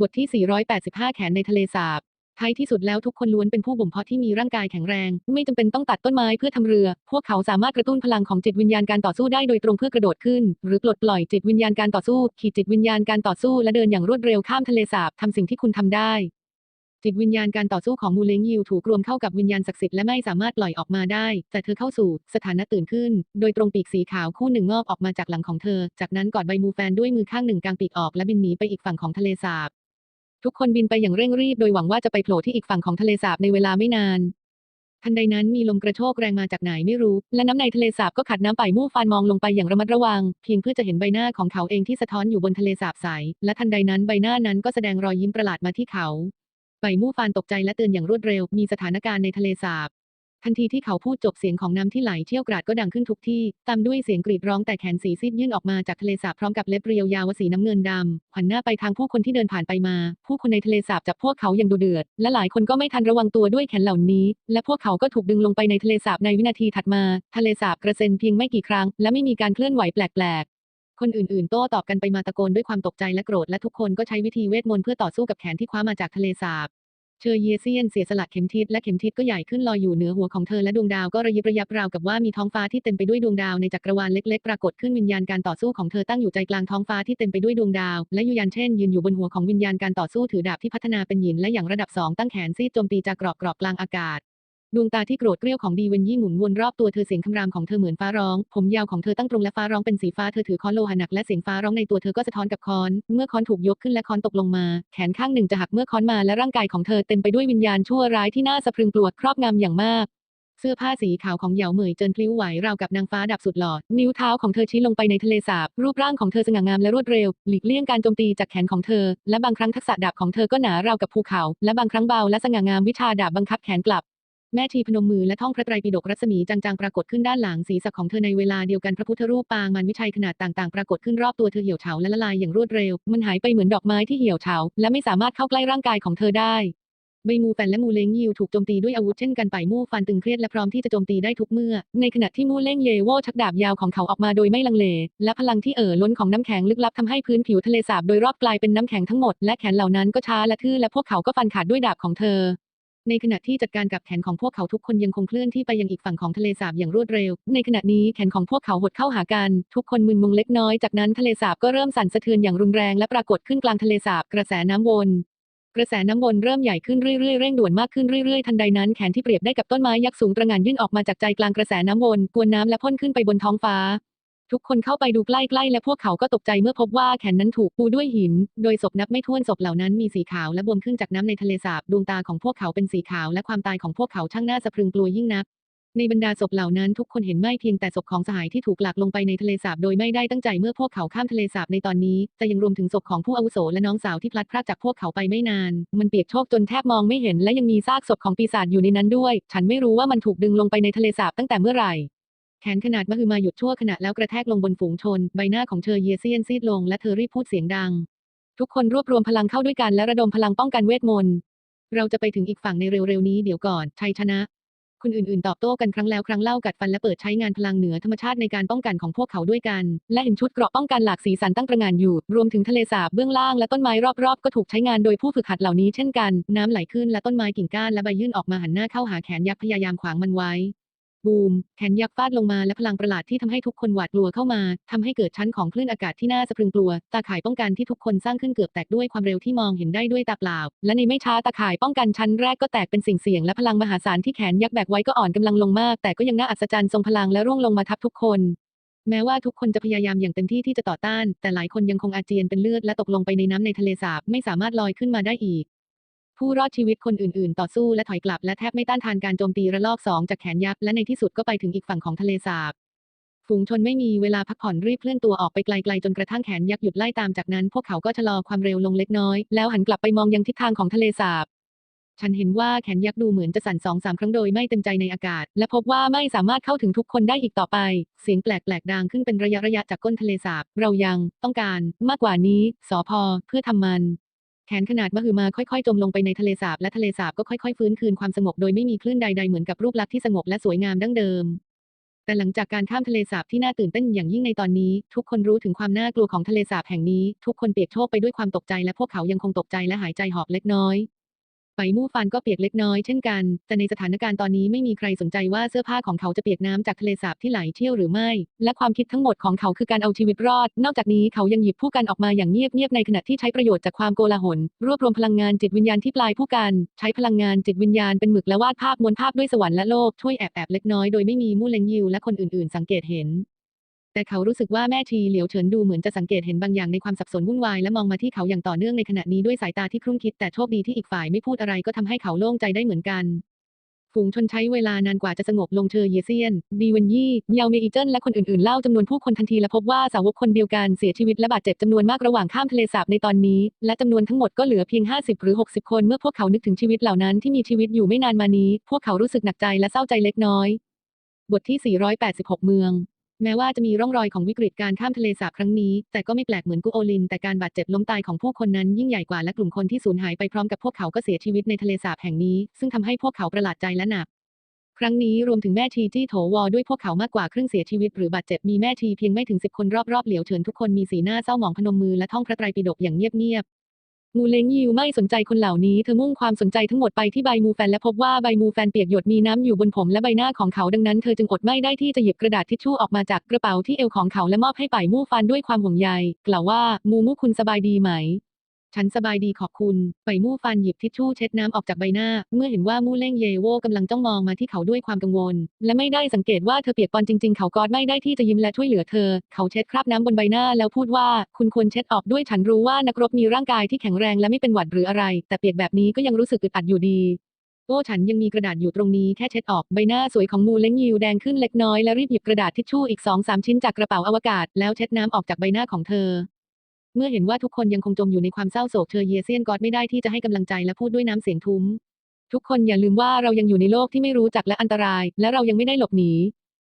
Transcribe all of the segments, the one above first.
บทที่ 485 แขนในทะเลสาบ ท้ายที่สุดแล้วทุกคนล้วนเป็นผู้บ่มเพาะที่มีร่างกายแข็งแรง ไม่จำเป็นต้องตัดต้นไม้เพื่อทำเรือ พวกเขาสามารถกระตุ้นพลังของจิตวิญญาณการต่อสู้ได้โดยตรงเพื่อกระโดดขึ้น หรือปลดปล่อยจิตวิญญาณการต่อสู้ ขีดจิตวิญญาณการต่อสู้และเดินอย่างรวดเร็วข้ามทะเลสาบทำสิ่งที่คุณทำได้ จิตวิญญาณการต่อสู้ของมูเลงยิวถูกรวมเข้ากับวิญญาณศักดิ์สิทธิ์และไม่สามารถปล่อยออกมาได้ แต่เธอเข้าสู่สถานะตื่นขึ้น โดยตรงปีกสีขาวคู่หนึ่งงอกออกมาจากหลังของเธอ จากนั้นกอดใบมูแฟนด้วยมือข้างหนึ่งกางปีกออกและบินหนีไปอีกฝั่งของทะเลสาบ ทุกคนบินไปอย่างเร่งรีบโดยหวังว่าจะไปโผล่ที่อีกฝั่งของทะเลสาบในเวลาไม่นาน ทันใดนั้นมีลมกระโชกแรงมาจากไหนไม่รู้ และน้ำในทะเลสาบก็ขัดน้ำไปมู่ฟานมองลงไปอย่างระมัดระวัง เพียงเพื่อจะเห็นใบหน้าของเขาเองที่สะท้อนอยู่บนทะเลสาบใส และทันใดนั้นใบหน้านั้นก็แสดงรอยยิ้มประหลาดมาที่เขาใบมู่ฟานตกใจและเตือนอย่างรวดเร็ว มีสถานการณ์ในทะเลสาบ ทันทีที่เขาพูดจบเสียงของน้ำที่ไหลเชี่ยวกราดก็ดังขึ้นทุกที่ ตามด้วยเสียงกรีดร้องแต่แขนสีซีดยื่นออกมาจากทะเลสาบพร้อมกับเล็บเรียวยาวสีน้ำเงินดำหันหน้าไปทางผู้คนที่เดินผ่านไปมา ผู้คนในทะเลสาบจับพวกเขาอย่างดุเดือด และหลายคนก็ไม่ทันระวังตัวด้วยแขนเหล่านี้ และพวกเขาก็ถูกดึงลงไปในทะเลสาบในวินาทีถัดมา ทะเลสาบกระเซ็นเพียงไม่กี่ครั้ง และไม่มีการเคลื่อนไหวแปลกๆคนอื่นๆ โต้ตอบกันไปมาตะโกนด้วยความตกใจและโกรธและทุกคนก็ใช้วิธีเวทมนต์เพื่อต่อสู้กับแขนที่คว้ามาจากทะเลสาบ เชอเยเซียนเสียสละเข็มทิศและเข็มทิศก็ใหญ่ขึ้นลอยอยู่เหนือหัวของเธอและดวงดาวก็ระยิบระยับราวกับว่ามีท้องฟ้าที่เต็มไปด้วยดวงดาวในจักรวาลเล็กๆ ปรากฏขึ้นวิญญาณการต่อสู้ของเธอตั้งอยู่ใจกลางท้องฟ้าที่เต็มไปด้วยดวงดาว และยูยันเช่นยืนอยู่บนหัวของวิญญาณการต่อสู้ถือดาบที่พัฒนาเป็นหยินและอย่างระดับสองตั้งแขนซีดโจมตีจากกรอบกรอบกลางอากาศ ดวงตาที่โกรธเกรี้ยวของดีเวนยี่หมุนวนรอบตัวเธอเสียงคำรามของเธอเหมือนฟ้าร้อง ผมยาวของเธอตั้งตรงและฟ้าร้องเป็นสีฟ้าเธอถือค้อนโลหะหนักและเสียงฟ้าร้องในตัวเธอก็สะท้อนกับค้อน เมื่อค้อนถูกยกขึ้นและค้อนตกลงมา แขนข้างหนึ่งจะหักเมื่อค้อนมาและร่างกายของเธอเต็มไปด้วยวิญญาณชั่วร้ายที่น่าสะพรึงกลัวครอบงำอย่างมากเสื้อผ้าสีขาวของเหยาเหมยเจินพลิ้วไหวราวกับนางฟ้าดับสุดหล่อนิ้วเท้าของเธอชี้ลงไปในทะเลสาบ รูปร่างของเธอสง่างามและรวดเร็ว หลีกเลี่ยงการโจมตีจากแขนของเธอ และบางครั้งทักษะดาบของเธอก็หนาราวกับภูเขา และบางครั้งเบาและสง่างามวิชาดาบบังคับแขนกลับ แม่ชีพนมมือและท่องพระไตรปิฎกรัศมีจางๆ ปรากฏขึ้นด้านหลังศีรษะของเธอในเวลาเดียวกันพระพุทธรูปปางมันวิชัยขนาดต่างๆ ปรากฏขึ้นรอบตัวเธอเหี่ยวเฉาและละลายอย่างรวดเร็ว มันหายไปเหมือนดอกไม้ที่เหี่ยวเฉาและไม่สามารถเข้าใกล้ร่างกายของเธอได้ใบมูแฟนและมูเล้งยิวถูกโจมตีด้วยอาวุธเช่นกันไปมู่ฟันตึงเครียดและพร้อมที่จะโจมตีได้ทุกเมื่อ ในขณะที่มู่เล่งเยโวชักดาบยาวของเขาออกมาโดยไม่ลังเล และพลังที่เอ่อล้นของน้ำแข็งลึกลับทำให้พื้นผิวทะเลสาบโดยรอบกลายเป็นน้ำแข็งทั้งหมดและแขนเหล่านั้นก็ช้าและทื่อและพวกเขาก็ฟันขาดด้วยดาบของเธอ ในขณะที่จัดการกับแขนของพวกเขาทุกคนยังคงเคลื่อนที่ไปยังอีกฝั่งของทะเลสาบอย่างรวดเร็ว ในขณะนี้แขนของพวกเขาหดเข้าหากัน ทุกคนมึนงงเล็กน้อย จากนั้นทะเลสาบก็เริ่มสั่นสะเทือนอย่างรุนแรงและปรากฏขึ้นกลางทะเลสาบกระแสน้ำวนกระแสน้ำวนเริ่มใหญ่ขึ้นเรื่อยๆ เร่งด่วนมากขึ้นเรื่อยๆ ทันใดนั้นแขนที่เปรียบได้กับต้นไม้ยักษ์สูงตระหง่านยื่นออกมาจากใจกลางกระแสน้ำวน กวนน้ำและพ่นขึ้นไปบนท้องฟ้า ทุกคนเข้าไปดูใกล้ๆ และพวกเขาก็ตกใจเมื่อพบว่าแขนนั้นถูกปูด้วยหิน โดยศพนับไม่ถ้วนศพเหล่านั้นมีสีขาวและบวมขึ้นจากน้ำในทะเลสาบ ดวงตาของพวกเขาเป็นสีขาวและความตายของพวกเขาช่างน่าสะพรึงกลัวยิ่งนัก ในบรรดาศพเหล่านั้นทุกคนเห็นไม่เพียงแต่ศพของสหายที่ถูกหลากลงไปในทะเลสาบโดยไม่ได้ตั้งใจเมื่อพวกเขาข้ามทะเลสาบในตอนนี้ แต่ยังรวมถึงศพของผู้อาวุโสและน้องสาวที่พลัดพรากจากพวกเขาไปไม่นาน มันเปียกโชกจนแทบมองไม่เห็นและยังมีซากศพของปีศาจอยู่ในนั้นด้วย ฉันไม่รู้ว่ามันถูกดึงลงไปในทะเลสาบตั้งแต่เมื่อไหร่ แขนขนาดมหึมาหยุดชั่วขณะแล้วกระแทกลงบนฝูงชน ใบหน้าของเธอเยเซียนซีดลงและเธอรีบพูดเสียงดัง ทุกคนรวบรวมพลังเข้าด้วยกันและระดมพลังป้องกันเวทมนต์เราจะไปถึงอีกฝั่งในเร็วๆนี้เดี๋ยวก่อนชัยชนะ คนอื่นๆ ตอบโต้กันครั้งแล้วครั้งเล่ากัดฟันและเปิดใช้งานพลังเหนือธรรมชาติในการป้องกันของพวกเขาด้วยกัน และเห็นชุดเกราะป้องกันหลากสีสันตั้งตระงานอยู่ รวมถึงทะเลสาบเบื้องล่างและต้นไม้รอบๆ ก็ถูกใช้งานโดยผู้ฝึกหัดเหล่านี้เช่นกัน น้ำไหลขึ้นและต้นไม้กิ่งก้านและใบยื่นออกมาหันหน้าเข้าหาแขนยักษ์พยายามขวางมันไว้ บูม แขนยักษ์ฟาดลงมาและพลังประหลาดที่ทำให้ทุกคนหวาดกลัวเข้ามาทำให้เกิดชั้นของคลื่นอากาศที่น่าสะพรึงกลัว ตาข่ายป้องกันที่ทุกคนสร้างขึ้นเกือบแตกด้วยความเร็วที่มองเห็นได้ด้วยตาเปล่า และในไม่ช้าตาข่ายป้องกันชั้นแรกก็แตกเป็นสิ่งเสี่ยงและพลังมหาศาลที่แขนยักษ์แบกไว้ก็อ่อนกำลังลงมาก แต่ก็ยังน่าอัศจรรย์ทรงพลังและร่วงลงมาทับทุกคนแม้ว่าทุกคนจะพยายามอย่างเต็มที่ที่จะต่อต้าน แต่หลายคนยังคงอาเจียนเป็นเลือดและตกลงไปในน้ำในทะเลสาบไม่สามารถลอยขึ้นมาได้อีก ผู้รอดชีวิตคนอื่นๆ ต่อสู้และถอยกลับและแทบไม่ต้านทานการโจมตีระลอกสองจากแขนยักษ์และในที่สุดก็ไปถึงอีกฝั่งของทะเลสาบฝูงชนไม่มีเวลาพักผ่อนรีบเคลื่อนตัวออกไปไกลๆจนกระทั่งแขนยักษ์หยุดไล่ตามจากนั้นพวกเขาก็ชะลอความเร็วลงเล็กน้อย แล้วหันกลับไปมองยังทิศทางของทะเลสาบ ฉันเห็นว่าแขนยักษ์ดูเหมือนจะสั่นสองสามครั้งโดยไม่เต็มใจในอากาศ และพบว่าไม่สามารถเข้าถึงทุกคนได้อีกต่อไป เสียงแปลกๆดังขึ้นเป็นระยะระยะจากก้นทะเลสาบ เรายังต้องการมากกว่านี้สอพอเพื่อทำมัน แขนขนาดมหึมาค่อยๆ จมลงไปในทะเลสาบและทะเลสาบก็ค่อยๆ ฟื้นคืนความสงบโดยไม่มีคลื่นใดๆเหมือนกับรูปลักษณ์ที่สงบและสวยงามดั้งเดิม แต่หลังจากการข้ามทะเลสาบที่น่าตื่นเต้นอย่างยิ่งในตอนนี้ ทุกคนรู้ถึงความน่ากลัวของทะเลสาบแห่งนี้ ทุกคนเปียกโชกไปด้วยความตกใจและพวกเขายังคงตกใจและหายใจหอบเล็กน้อย ไปมู่ฟานก็เปียกเล็กน้อยเช่นกัน แต่ในสถานการณ์ตอนนี้ไม่มีใครสนใจว่าเสื้อผ้าของเขาจะเปียกน้ำจากทะเลสาบที่ไหลเชี่ยวหรือไม่ และความคิดทั้งหมดของเขาคือการเอาชีวิตรอด นอกจากนี้เขายังหยิบผู้กันออกมาอย่างเงียบๆในขณะที่ใช้ประโยชน์จากความโกลาหล รวบรวมพลังงานจิตวิญญาณที่ปลายผู้กัน ใช้พลังงานจิตวิญญาณเป็นหมึกและวาดภาพมวนภาพด้วยสวรรค์และโลกช่วยแอบแอบๆเล็กน้อยโดยไม่มีมู่เลงยิวและคนอื่นๆ สังเกตเห็น แต่เขารู้สึกว่าแม่ชีเหลียวเฉินดูเหมือนจะสังเกตเห็นบางอย่างในความสับสนวุ่นวายและมองมาที่เขาอย่างต่อเนื่องในขณะนี้ด้วยสายตาที่ครุ่นคิดแต่โชคดีที่อีกฝ่ายไม่พูดอะไรก็ทำให้เขาโล่งใจได้เหมือนกันฝูงชนใช้เวลานานกว่าจะสงบลงเชอเยเซียนดีเวนยี่ เยาเมอีเจินและคนอื่น ๆ เล่าจำนวนผู้คนทันทีและพบว่าสาวกคนเดียวกันเสียชีวิตและบาดเจ็บจำนวนมากระหว่างข้ามทะเลสาบในตอนนี้ และจำนวนทั้งหมดก็เหลือเพียง 50 หรือ 60 คนเมื่อพวกเขานึกถึงชีวิตเหล่านั้นที่มีชีวิตอยู่ไม่นานมานี้ พวกเขารู้สึกหนักใจและเศร้าใจเล็กน้อย บทที่ 486 เมือง แม้ว่าจะมีร่องรอยของวิกฤตการข้ามทะเลสาบครั้งนี้ แต่ก็ไม่แปลกเหมือนกุโอลิน แต่การบาดเจ็บล้มตายของผู้คนนั้นยิ่งใหญ่กว่าและกลุ่มคนที่สูญหายไปพร้อมกับพวกเขาก็เสียชีวิตในทะเลสาบแห่งนี้ ซึ่งทำให้พวกเขาประหลาดใจและหนัก ครั้งนี้รวมถึงแม่ชีจี้โถวอด้วยพวกเขามากกว่าครึ่งเสียชีวิตหรือบาดเจ็บมีแม่ชีเพียงไม่ถึงสิบคนรอบๆเหลียวเฉินทุกคนมีสีหน้าเศร้าหมองพนมมือและท่องพระไตรปิฎกอย่างเงียบ มูเล้งยิวไม่สนใจคนเหล่านี้เธอมุ่งความสนใจทั้งหมดไปที่ใบมูแฟนและพบว่าใบมูแฟนเปียกหยดมีน้ำอยู่บนผมและใบหน้าของเขาดังนั้นเธอจึงอดไม่ได้ที่จะหยิบกระดาษทิชชู่ออกมาจากกระเป๋าที่เอวของเขาและมอบให้ป่ายมู่ฟานด้วยความห่วงใยกล่าวว่ามูมูคุณสบายดีไหม ฉันสบายดีขอบคุณ ไปมู่ฟันหยิบทิชชู่เช็ดน้ำออกจากใบหน้า เมื่อเห็นว่ามู่เล่งเยโวกำลังจ้องมองมาที่เขาด้วยความกังวล และไม่ได้สังเกตว่าเธอเปียกปอนจริงๆ เขากอดไม่ได้ที่จะยิ้มและช่วยเหลือเธอ เขาเช็ดคราบน้ำบนใบหน้าแล้วพูดว่า คุณควรเช็ดออกด้วยฉันรู้ว่านักรบมีร่างกายที่แข็งแรงและไม่เป็นหวัดหรืออะไร แต่เปียกแบบนี้ก็ยังรู้สึกอึดอัดอยู่ดีโอ้ฉันยังมีกระดาษอยู่ตรงนี้แค่เช็ดออกใบหน้าสวยของมูเล้งยิวแดงขึ้นเล็กน้อยและรีบหยิบกระดาษทิชชู่อีกสองสามชิ้นจากกระเป๋าอวกาศแล้วเช็ดน้ำออกจากใบหน้าของเธอ เมื่อเห็นว่าทุกคนยังคงจมอยู่ในความเศร้าโศกเธอเยเซียนกอดไม่ได้ที่จะให้กำลังใจและพูดด้วยน้ำเสียงทุ้ม ทุกคนอย่าลืมว่าเรายังอยู่ในโลกที่ไม่รู้จักและอันตราย และเรายังไม่ได้หลบหนี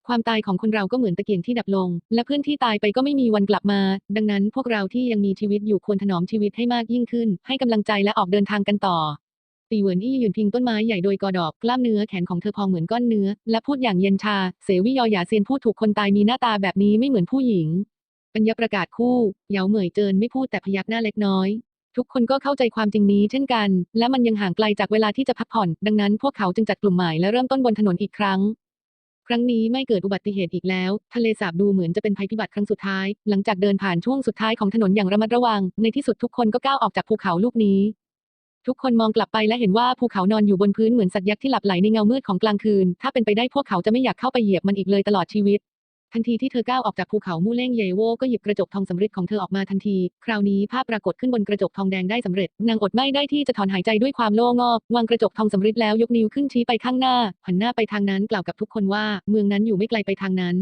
ความตายของคนเราก็เหมือนตะเกียงที่ดับลง และเพื่อนที่ตายไปก็ไม่มีวันกลับมา ดังนั้นพวกเราที่ยังมีชีวิตอยู่ควรถนอมชีวิตให้มากยิ่งขึ้น ให้กำลังใจและออกเดินทางกันต่อตีเหวินอี้ยืนพิงต้นไม้ใหญ่โดยกอดอกกล้ามเนื้อแขนของเธอพองเหมือนก้อนเนื้อ และพูดอย่างเย็นชา เสวิยอหยาเซียนผู้ถูกคนตายมีหน้าตาแบบนี้ไม่เหมือนผู้หญิง ปัญญประกาศคู่ เหยาเหมยเจินไม่พูดแต่พยักหน้าเล็กน้อย ทุกคนก็เข้าใจความจริงนี้เช่นกัน และมันยังห่างไกลจากเวลาที่จะพักผ่อน ดังนั้นพวกเขาจึงจัดกลุ่มใหม่และเริ่มต้นบนถนนอีกครั้ง ครั้งนี้ไม่เกิดอุบัติเหตุอีกแล้ว ทะเลสาบดูเหมือนจะเป็นภัยพิบัติครั้งสุดท้าย หลังจากเดินผ่านช่วงสุดท้ายของถนนอย่างระมัดระวัง ในที่สุดทุกคนก็ก้าวออกจากภูเขาลูกนี้ทุกคนมองกลับไปและเห็นว่าภูเขานอนอยู่บนพื้นเหมือนสัตว์ยักษ์ที่หลับไหลในเงามืดของกลางคืน ถ้าเป็นไปได้พวกเขาจะไม่อยากเข้าไปเหยียบมันอีกเลยตลอดชีวิต ทันทีที่เธอก้าวออกจากภูเขามู่เล่งเยโวก็หยิบกระจกทองสำริดของเธอออกมาทันที คราวนี้ภาพปรากฏขึ้นบนกระจกทองแดงได้สำเร็จ นางอดไม่ได้ที่จะถอนหายใจด้วยความโล่งอกวางกระจกทองสำริดแล้วยกนิ้วขึ้นชี้ไปข้างหน้า หันหน้าไปทางนั้นกล่าวกับทุกคนว่า เมืองนั้นอยู่ไม่ไกลไปทางนั้น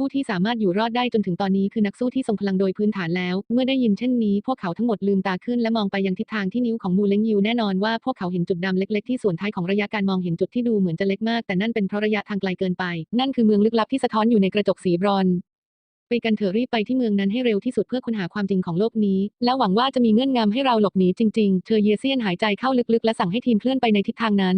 ผู้ที่สามารถอยู่รอดได้จนถึงตอนนี้คือนักสู้ที่ทรงพลังโดยพื้นฐานแล้ว เมื่อได้ยินเช่นนี้ พวกเขาทั้งหมดลืมตาขึ้นและมองไปยังทิศทางที่นิ้วของมูเลงยิวแน่นอนว่าพวกเขาเห็นจุดดำเล็ก ๆ ที่ส่วนท้ายของระยะการมองเห็นจุดที่ดูเหมือนจะเล็กมาก แต่นั่นเป็นเพราะระยะทางไกลเกินไป นั่นคือเมืองลึกลับที่สะท้อนอยู่ในกระจกสีบรอนไปกันเถอะรีบไปที่เมืองนั้นให้เร็วที่สุดเพื่อค้นหาความจริงของโลกนี้ แล้วหวังว่าจะมีเงื่อนงำให้เราหลบหนีจริง ๆ เธอเยเซียนหายใจเข้าลึกๆ และสั่งให้ทีมเคลื่อนไปในทิศทางนั้น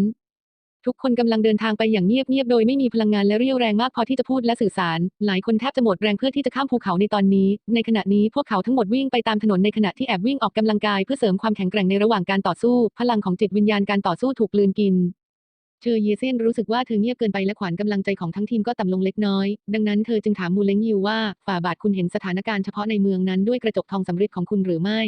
ทุกคนกำลังเดินทางไปอย่างเงียบๆโดยไม่มีพลังงานและเรี่ยวแรงมากพอที่จะพูดและสื่อสาร หลายคนแทบจะหมดแรงเพื่อที่จะข้ามภูเขาในตอนนี้ ในขณะนี้พวกเขาทั้งหมดวิ่งไปตามถนนในขณะที่แอบวิ่งออกกำลังกายเพื่อเสริมความแข็งแกร่งในระหว่างการต่อสู้ พลังของจิตวิญญาณการต่อสู้ถูกกลืนกินเชอเยเซนรู้สึกว่าเธอเงียบเกินไปและขวัญกำลังใจของทั้งทีมก็ต่ำลงเล็กน้อย ดังนั้นเธอจึงถามมูเลงยิวว่า ฝ่าบาทคุณเห็นสถานการณ์เฉพาะในเมืองนั้นด้วยกระจกทองสำริดของคุณหรือไม่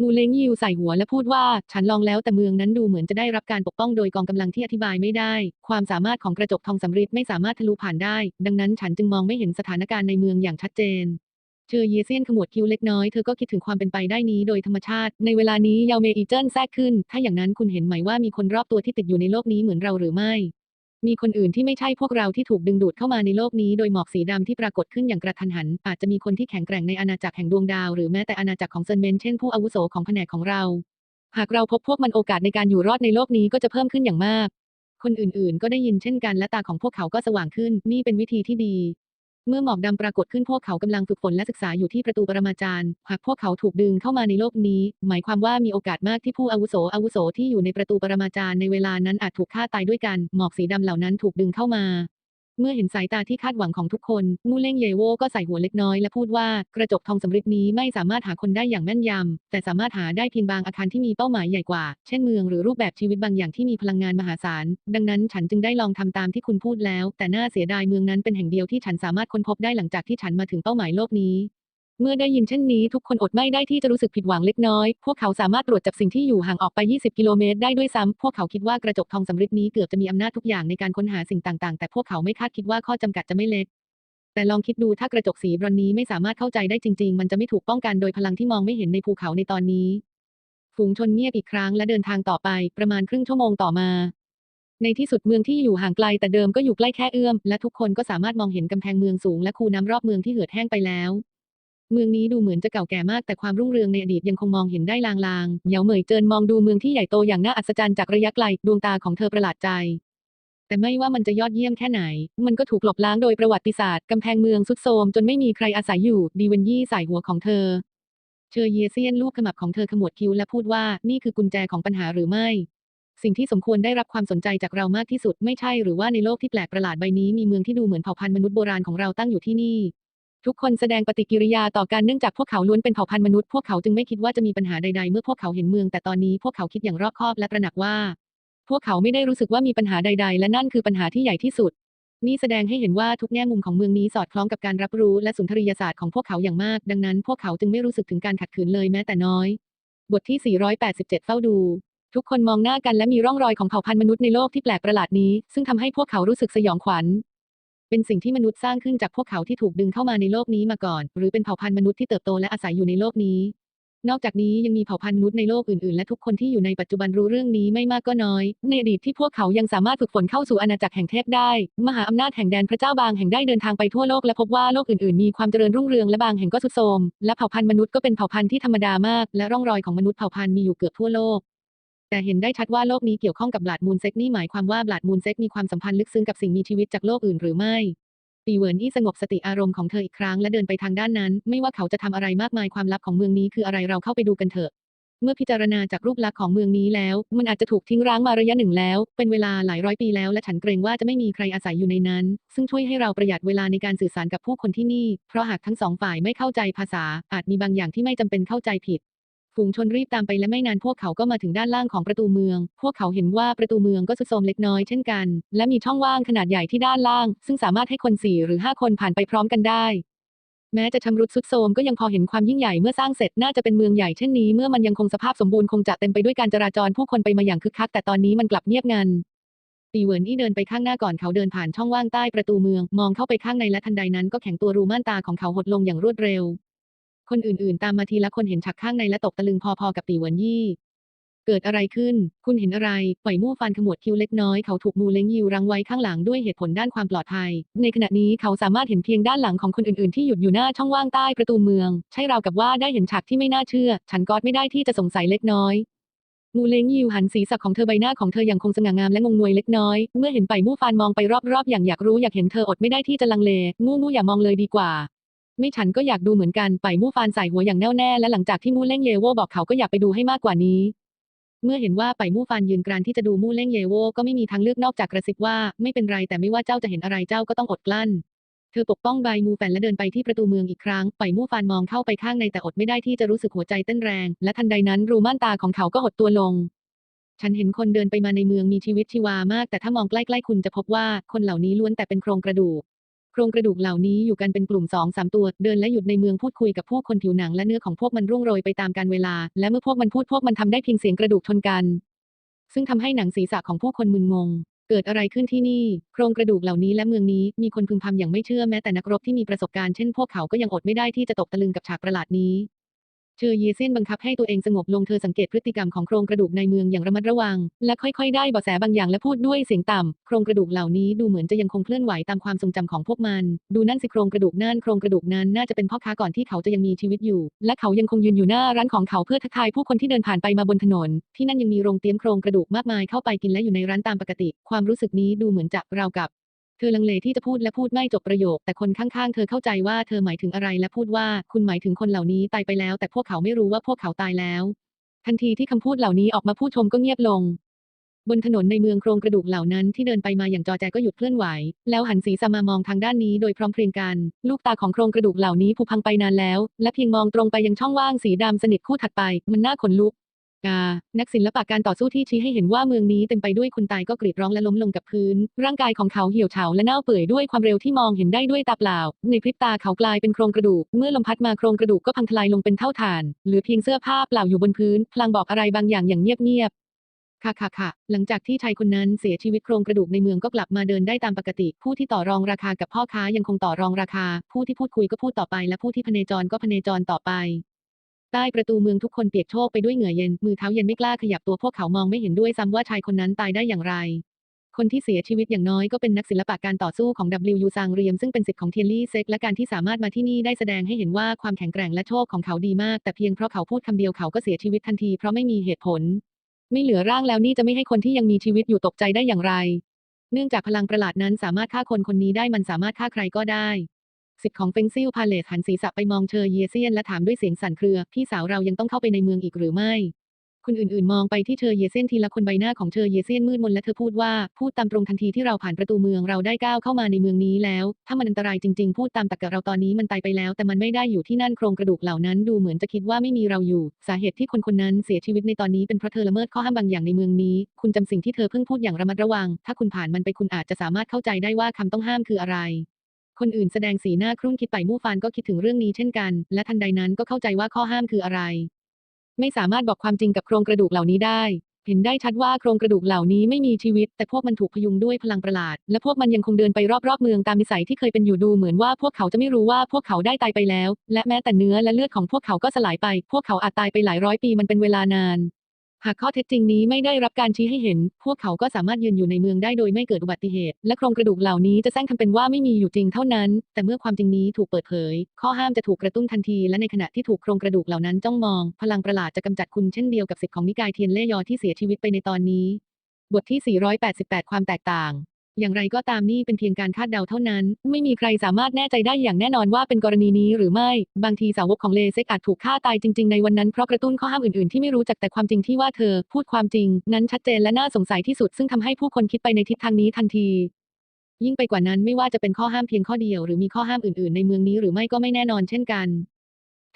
มูเล้งยิวใส่หัวและพูดว่า ฉันลองแล้วแต่เมืองนั้นดูเหมือนจะได้รับการปกป้องโดยกองกำลังที่อธิบายไม่ได้ ความสามารถของกระจกทองสำริดไม่สามารถทะลุผ่านได้ ดังนั้นฉันจึงมองไม่เห็นสถานการณ์ในเมืองอย่างชัดเจนเชอเยเซียนขมวดคิ้วเล็กน้อย เธอก็คิดถึงความเป็นไปได้นี้โดยธรรมชาติ ในเวลานี้ยาวเมอีเจิ้นแทรกขึ้น ถ้าอย่างนั้นคุณเห็นไหมว่ามีคนรอบตัวที่ติดอยู่ในโลกนี้เหมือนเราหรือไม่ มีคนอื่นที่ไม่ใช่พวกเราที่ถูกดึงดูดเข้ามาในโลกนี้โดยหมอกสีดำที่ปรากฏขึ้นอย่างกระทันหัน อาจจะมีคนที่แข็งแกร่งในอาณาจักรแห่งดวงดาวหรือแม้แต่อาณาจักรของเซนเมนเช่นผู้อาวุโสของแผนกของเรา หากเราพบพวกมันโอกาสในการอยู่รอดในโลกนี้ก็จะเพิ่มขึ้นอย่างมาก คนอื่นๆ ก็ได้ยินเช่นกันและตาของพวกเขาก็สว่างขึ้น นี่เป็นวิธีที่ดี เมื่อหมอกดำปรากฏขึ้นพวกเขากำลังฝึกฝนและศึกษาอยู่ที่ประตูปรมาจารย์ หากพวกเขาถูกดึงเข้ามาในโลกนี้ หมายความว่ามีโอกาสมากที่ผู้อาวุโสอาวุโสที่อยู่ในประตูปรมาจารย์ในเวลานั้นอาจถูกฆ่าตายด้วยกัน หมอกสีดำเหล่านั้นถูกดึงเข้ามา เมื่อเห็นสายตาที่คาดหวังของทุกคน มูเล่งเยโวก็ใส่หัวเล็กน้อยและพูดว่า กระจกทองสำริดนี้ไม่สามารถหาคนได้อย่างแม่นยำ แต่สามารถหาได้เพียงบางอาคารที่มีเป้าหมายใหญ่กว่า เช่นเมืองหรือรูปแบบชีวิตบางอย่างที่มีพลังงานมหาศาล ดังนั้นฉันจึงได้ลองทำตามที่คุณพูดแล้ว แต่น่าเสียดายเมืองนั้นเป็นแห่งเดียวที่ฉันสามารถค้นพบได้หลังจากที่ฉันมาถึงเป้าหมายโลกนี้ เมื่อได้ยินเช่นนี้ทุกคนอดไม่ได้ที่จะรู้สึกผิดหวังเล็กน้อย พวกเขาสามารถตรวจจับสิ่งที่อยู่ห่างออกไป 20 กิโลเมตรได้ด้วยซ้ำ พวกเขาคิดว่ากระจกทองสำริดนี้เกือบจะมีอำนาจทุกอย่างในการค้นหาสิ่งต่างๆ แต่พวกเขาไม่คาดคิดว่าข้อจำกัดจะไม่เล็ก แต่ลองคิดดูถ้ากระจกสีบรอนนี้ไม่สามารถเข้าใจได้จริง ๆ มันจะไม่ถูกป้องกันโดยพลังที่มองไม่เห็นในภูเขาในตอนนี้ ฝูงชนเงียบอีกครั้งและเดินทางต่อไปประมาณครึ่งชั่วโมงต่อมาในที่สุดเมืองที่อยู่ห่างไกลแต่เดิมก็อยู่ใกล้แค่เอื้อม และทุกคนก็สามารถมองเห็นกำแพงเมืองสูงและคูน้ำรอบเมืองที่เหือดแห้งไปแล้ว เมืองนี้ดูเหมือนจะเก่าแก่มากแต่ความรุ่งเรืองในอดีตยังคงมองเห็นได้ลางๆ เหยาเหมยเจินมองดูเมืองที่ใหญ่โตอย่างน่าอัศจรรย์จากระยะไกล ดวงตาของเธอประหลาดใจ แต่ไม่ว่ามันจะยอดเยี่ยมแค่ไหน มันก็ถูกกลบล้างโดยประวัติศาสตร์กำแพงเมืองสุดโทรมจนไม่มีใครอาศัยอยู่ ดีเวนยี่ใส่หัวของเธอ เชอเยเซียนลูกขมับของเธอขมวดคิ้วและพูดว่านี่คือกุญแจของปัญหาหรือไม่ สิ่งที่สมควรได้รับความสนใจจากเรามากที่สุดไม่ใช่หรือว่าในโลกที่แปลกประหลาดใบนี้มีเมืองที่ดูเหมือนเผ่าพันธุ์มนุษย์โบราณของเราตั้งอยู่ที่นี่ ทุกคนแสดงปฏิกิริยาต่อกันเนื่องจากพวกเขาล้วนเป็นเผ่าพันธุ์มนุษย์พวกเขาจึงไม่คิดว่าจะมีปัญหาใดๆ เมื่อพวกเขาเห็นเมือง แต่ตอนนี้พวกเขาคิดอย่างรอบคอบและตระหนักว่า พวกเขาไม่ได้รู้สึกว่ามีปัญหาใด ๆ และนั่นคือปัญหาที่ใหญ่ที่สุด นี่แสดงให้เห็นว่าทุกแง่มุมของเมืองนี้สอดคล้องกับการรับรู้และสุนทรียศาสตร์ของพวกเขาอย่างมาก ดังนั้น พวกเขาจึงไม่รู้สึกถึงการขัดขืนเลยแม้แต่น้อย บทที่ 487 เฝ้าดูทุกคนมองหน้ากันและมีร่องรอยของเผ่าพันธุ์มนุษย์ในโลกที่แปลกประหลาดนี้ ซึ่งทำให้พวกเขารู้สึกสยองขวัญ เป็นสิ่งที่มนุษย์สร้างขึ้นจากพวกเขาที่ถูกดึงเข้ามาในโลกนี้มาก่อน หรือเป็นเผ่าพันธุ์มนุษย์ที่เติบโตและอาศัยอยู่ในโลกนี้ นอกจากนี้ยังมีเผ่าพันธุ์มนุษย์ในโลกอื่นๆ และทุกคนที่อยู่ในปัจจุบันรู้เรื่องนี้ไม่มากก็น้อย ในอดีตที่พวกเขายังสามารถฝึกฝนเข้าสู่อาณาจักรแห่งเทพได้ มหาอำนาจแห่งแดนพระเจ้าบางแห่งได้เดินทางไปทั่วโลกและพบว่าโลกอื่นๆ มีความเจริญรุ่งเรืองและบางแห่งก็ทรุดโทรม และเผ่าพันธุ์มนุษย์ก็เป็นเผ่าพันธุ์ที่ธรรมดามาก และร่องรอยของมนุษย์เผ่าพันธุ์มีอยู่เกือบทั่วโลก แต่เห็นได้ชัดว่าโลกนี้เกี่ยวข้องกับบลาดมูนเซ็กนี่หมายความว่าบลาดมูนเซ็กมีความสัมพันธ์ลึกซึ้งกับสิ่งมีชีวิตจากโลกอื่นหรือไม่ปีเวินอี้สงบสติอารมณ์ของเธออีกครั้งและเดินไปทางด้านนั้น ไม่ว่าเขาจะทำอะไรมากมายความลับของเมืองนี้คืออะไรเราเข้าไปดูกันเถอะ เมื่อพิจารณาจากรูปลักษณ์ของเมืองนี้แล้ว มันอาจจะถูกทิ้งร้างมาระยะหนึ่งแล้ว เป็นเวลาหลายร้อยปีแล้วและฉันเกรงว่าจะไม่มีใครอาศัยอยู่ในนั้น ซึ่งช่วยให้เราประหยัดเวลาในการสื่อสารกับผู้คนที่นี่ เพราะหากทั้งสองฝ่ายไม่เข้าใจภาษา อาจมีบางอย่างที่ไม่จำเป็นเข้าใจผิด ฝูงชนรีบตามไปและไม่นานพวกเขาก็มาถึงด้านล่างของประตูเมือง พวกเขาเห็นว่าประตูเมืองก็สุดโทรมเล็กน้อยเช่นกัน และมีช่องว่างขนาดใหญ่ที่ด้านล่าง ซึ่งสามารถให้คนสี่หรือห้าคนผ่านไปพร้อมกันได้ แม้จะชำรุดทรุดโทรมก็ยังพอเห็นความยิ่งใหญ่เมื่อสร้างเสร็จน่าจะเป็นเมืองใหญ่เช่นนี้เมื่อมันยังคงสภาพสมบูรณ์คงจะเต็มไปด้วยการจราจรผู้คนไปมาอย่างคึกคัก แต่ตอนนี้มันกลับเงียบงันปีเวินอี้เดินไปข้างหน้าก่อนเขาเดินผ่านช่องว่างใต้ประตูเมือง มองเข้าไปข้างในและทันใดนั้นก็แข็งตัวรูม่านตาของเขาหดลงอย่างรวดเร็ว คนอื่นๆ ตามมาทีละคนเห็นฉากข้างในและตกตะลึงพอๆกับปีเหวินยี่ เกิดอะไรขึ้น คุณเห็นอะไร ปล่อยมู่ฟันขมวดคิ้วเล็กน้อย เขาถูกมูเล้งยิวรังไว้ข้างหลังด้วยเหตุผลด้านความปลอดภัย ในขณะนี้เขาสามารถเห็นเพียงด้านหลังของคนอื่นๆ ที่หยุดอยู่หน้าช่องว่างใต้ประตูเมือง ใช่ราวกับว่าได้เห็นฉากที่ไม่น่าเชื่อ ฉันกอดไม่ได้ที่จะสงสัยเล็กน้อยมูเลงยิวหันศีรษะของเธอใบหน้าของเธออย่างคงสง่างามและงงงวยเล็กน้อย เมื่อเห็นไปมู่ฟานมองไปรอบๆ อย่างอยากรู้อยากเห็นเธออดไม่ได้ที่จะลังเลมู่มู่อย่ามองเลยดีกว่า ไม่ฉันก็อยากดูเหมือนกันไปมู่ฟานใส่หัวอย่างแน่วแน่และหลังจากที่มู่เล่งเยโวบอกเขาก็อยากไปดูให้มากกว่านี้ เมื่อเห็นว่าไปมู่ฟานยืนกรานที่จะดูมู่เล่งเยโวก็ไม่มีทางเลือกนอกจากกระซิบว่าไม่เป็นไรแต่ไม่ว่าเจ้าจะเห็นอะไรเจ้าก็ต้องอดกลั้นเธอปกป้องใบมูแฟนและเดินไปที่ประตูเมืองอีกครั้ง ไปมู่ฟานมองเข้าไปข้างในแต่อดไม่ได้ที่จะรู้สึกหัวใจเต้นแรง และทันใดนั้นรูม่านตาของเขาก็หดตัวลง ฉันเห็นคนเดินไปมาในเมืองมีชีวิตชีวามาก แต่ถ้ามองใกล้ๆคุณจะพบว่าคนเหล่านี้ล้วนแต่เป็นโครงกระดูก โครงกระดูกเหล่านี้อยู่กันเป็นกลุ่มสองสามตัว เดินและหยุดในเมืองพูดคุยกับผู้คนผิวหนังและเนื้อของพวกมันร่วงโรยไปตามกาลเวลา และเมื่อพวกมันพูดพวกมันทำได้เพียงเสียงกระดูกชนกัน ซึ่งทำให้หนังศีรษะของผู้คนมึนงง เกิดอะไรขึ้นที่นี่ โครงกระดูกเหล่านี้และเมืองนี้มีคนพึมพำอย่างไม่เชื่อแม้แต่นักรบที่มีประสบการณ์เช่นพวกเขาก็ยังอดไม่ได้ที่จะตกตะลึงกับฉากประหลาดนี้ เชอเยเซนบังคับให้ตัวเองสงบลงเธอสังเกตพฤติกรรมของโครงกระดูกในเมืองอย่างระมัดระวัง และค่อยๆ ได้เบาะแสบางอย่างและพูดด้วยเสียงต่ำโครงกระดูกเหล่านี้ดูเหมือนจะยังคงเคลื่อนไหวตามความทรงจำของพวกมัน ดูนั่นสิโครงกระดูกนั่นโครงกระดูกนั้นน่าจะเป็นพ่อค้าก่อนที่เขาจะยังมีชีวิตอยู่ และเขายังคงยืนอยู่หน้าร้านของเขาเพื่อทักทายผู้คนที่เดินผ่านไปมาบนถนน ที่นั่นยังมีโรงเตรียมโครงกระดูกมากมายเข้าไปกินและอยู่ในร้านตามปกติ ความรู้สึกนี้ดูเหมือนจะราวกับ เธอลังเลที่จะพูดและพูดไม่จบประโยค แต่คนข้างๆ เธอเข้าใจว่าเธอหมายถึงอะไรและพูดว่าคุณหมายถึงคนเหล่านี้ตายไปแล้ว แต่พวกเขาไม่รู้ว่าพวกเขาตายแล้ว ทันทีที่คำพูดเหล่านี้ออกมาผู้ชมก็เงียบลง บนถนนในเมืองโครงกระดูกเหล่านั้นที่เดินไปมาอย่างจอแจก็หยุดเคลื่อนไหว แล้วหันศีรษะมามองทางด้านนี้โดยพร้อมเพรียงกัน ลูกตาของโครงกระดูกเหล่านี้ผุพังไปนานแล้ว และเพียงมองตรงไปยังช่องว่างสีดำสนิทคู่ถัดไป มันน่าขนลุก กา นักศิลปะการต่อสู้ที่ชี้ให้เห็นว่าเมืองนี้เต็มไปด้วยคนตายก็กรีดร้องและล้มลงกับพื้น ร่างกายของเขาเหี่ยวเฉาและเน่าเปื่อยด้วยความเร็วที่มองเห็นได้ด้วยตาเปล่า ในพริบตาเขากลายเป็นโครงกระดูก เมื่อลมพัดมาโครงกระดูกก็พังทลายลงเป็นเท่าฐาน เหลือเพียงเสื้อผ้าเปล่าอยู่บนพื้น พลางบอกอะไรบางอย่างอย่างเงียบๆค่ะค่ะค่ะ หลังจากที่ชายคนนั้นเสียชีวิตโครงกระดูกในเมืองก็กลับมาเดินได้ตามปกติ ผู้ที่ต่อรองราคากับพ่อค้ายังคงต่อรองราคา ผู้ที่พูดคุยก็พูดต่อไป และผู้ที่พเนจรก็พเนจรต่อไป ใต้ประตูเมืองทุกคนเปียกโชกไปด้วยเหงื่อเย็น มือเท้าเย็นไม่กล้าขยับตัวพวกเขามองไม่เห็นด้วยซ้ำว่าชายคนนั้นตายได้อย่างไร คนที่เสียชีวิตอย่างน้อยก็เป็นนักศิลปะการต่อสู้ของ W ซางเรียมซึ่งเป็นสิทธิ์ของเทียนลี่เซ็กและการที่สามารถมาที่นี่ได้แสดงให้เห็นว่าความแข็งแกร่งและโชคของเขาดีมาก แต่เพียงเพราะเขาพูดคำเดียวเขาก็เสียชีวิตทันทีเพราะไม่มีเหตุผล ไม่เหลือร่างแล้วนี่จะไม่ให้คนที่ยังมีชีวิตอยู่ตกใจได้อย่างไร เนื่องจากพลังประหลาดนั้นสามารถฆ่าคนคนนี้ได้มันสามารถฆ่าใครก็ได้ สิทธิ์ของเฟงซิลพาเลตหันศีรษะไปมองเชอเยเซียนและถามด้วยเสียงสั่นเครือ พี่สาวเรายังต้องเข้าไปในเมืองอีกหรือไม่ คนอื่นๆ มองไปที่เชอเยเซียนทีละคนใบหน้าของเชอเยเซียนมืดมนและเธอพูดว่าพูดตามตรงทันทีที่เราผ่านประตูเมืองเราได้ก้าวเข้ามาในเมืองนี้แล้ว ถ้ามันอันตรายจริงๆ พูดตามตรรกะเราตอนนี้มันตายไปแล้ว แต่มันไม่ได้อยู่ที่นั่นโครงกระดูกเหล่านั้นดูเหมือนจะคิดว่าไม่มีเราอยู่ สาเหตุที่คนคนนั้นเสียชีวิตในตอนนี้เป็นเพราะเธอละเมิดข้อห้ามบางอย่างในเมืองนี้ คุณจำสิ่งที่เธอเพิ่งพูดอย่างระมัดระวัง ถ้าคุณผ่านมันไปคุณอาจจะสามารถเข้าใจได้ว่าคำต้องห้ามคืออะไร คนอื่นแสดงสีหน้าครุ่นคิดไปมู่ฟานก็คิดถึงเรื่องนี้เช่นกัน และทันใดนั้นก็เข้าใจว่าข้อห้ามคืออะไร ไม่สามารถบอกความจริงกับโครงกระดูกเหล่านี้ได้ เห็นได้ชัดว่าโครงกระดูกเหล่านี้ไม่มีชีวิต แต่พวกมันถูกพยุงด้วยพลังประหลาด และพวกมันยังคงเดินไปรอบๆเมืองตามนิสัยที่เคยเป็นอยู่ดูเหมือนว่าพวกเขาจะไม่รู้ว่าพวกเขาได้ตายไปแล้ว และแม้แต่เนื้อและเลือดของพวกเขาก็สลายไป พวกเขาอาจตายไปหลายร้อยปีมันเป็นเวลานาน หากข้อเท็จจริงนี้ไม่ได้รับการชี้ให้เห็น พวกเขาก็สามารถยืนอยู่ในเมืองได้โดยไม่เกิดอุบัติเหตุ และโครงกระดูกเหล่านี้จะแซงทำเป็นว่าไม่มีอยู่จริงเท่านั้น แต่เมื่อความจริงนี้ถูกเปิดเผย ข้อห้ามจะถูกกระตุ้นทันที และในขณะที่ถูกโครงกระดูกเหล่านั้นจ้องมอง พลังประหลาดจะกำจัดคุณเช่นเดียวกับสิทธิ์ของนิกายเทียนเล่ยอที่เสียชีวิตไปในตอนนี้ บทที่ 488 ความแตกต่าง อย่างไรก็ตามนี่เป็นเพียงการคาดเดาเท่านั้น ไม่มีใครสามารถแน่ใจได้อย่างแน่นอนว่าเป็นกรณีนี้หรือไม่ บางทีสาวกของเลเซกอาจถูกฆ่าตายจริงๆในวันนั้นเพราะกระตุ้นข้อห้ามอื่นๆที่ไม่รู้จักแต่ความจริงที่ว่าเธอ พูดความจริง นั้นชัดเจนและน่าสงสัยที่สุดซึ่งทำให้ผู้คนคิดไปในทิศทางนี้ทันทียิ่งไปกว่านั้นไม่ว่าจะเป็นข้อห้ามเพียงข้อเดียวหรือมีข้อห้ามอื่นๆ ในเมืองนี้หรือไม่ก็ไม่แน่นอนเช่นกัน